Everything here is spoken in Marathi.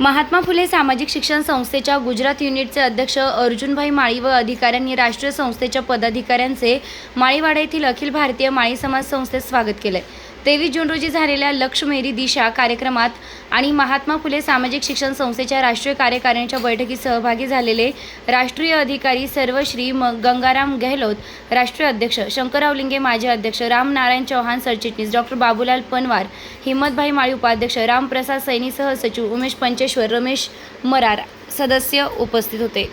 महात्मा फुले सामाजिक शिक्षण संस्थेच्या गुजरात युनिटचे अध्यक्ष अर्जुनभाई माळी व अधिकाऱ्यांनी राष्ट्रीय संस्थेच्या पदाधिकाऱ्यांचे माळीवाडा येथील अखिल भारतीय माळी समाज संस्थेत स्वागत केले तेवीस जून रोजी झालेल्या लक्ष्मेरी दिशा कार्यक्रमात आणि महात्मा फुले सामाजिक शिक्षण संस्थेच्या राष्ट्रीय कार्यकारिणीच्या बैठकीत सहभागी झालेले राष्ट्रीय अधिकारी सर्व श्री म गंगाराम गेहलोत राष्ट्रीय अध्यक्ष शंकरराव लिंगे माजी अध्यक्ष रामनारायण चौहान सरचिटणीस डॉक्टर बाबूलाल पनवार हिम्मतभाई माळी उपाध्यक्ष रामप्रसाद सैनी सहसचिव उमेश पंचेश्वर रमेश मरार सदस्य उपस्थित होते.